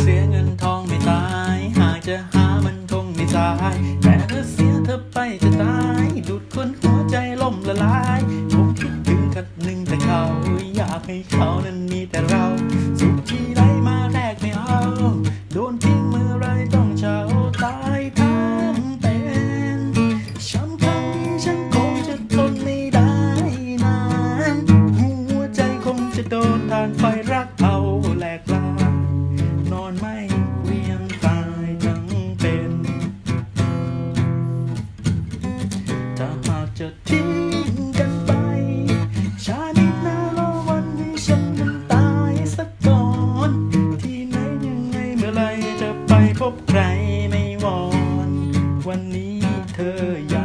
เสียเงินทองไม่ตาย หากจะหามันคงไม่ตาย แต่ถ้าเสียเธอไปจะตาย ดูดคนหัวใจล่มละลาย ผมคิดถึงคัดหนึ่งแต่เขา อยากให้เขานั้นมีแต่เรา สุขที่ได้มาแรกไม่เอา โดนทิ้งเมื่อไรต้องเช่าตายทั้งเป็นช้ำครั้งนี้ฉันคงจะทนไม่ได้นาน หัวใจคงจะโดนทานไฟรักเอา เลยจะไปพบใครไม่วอน วันนี้เธอ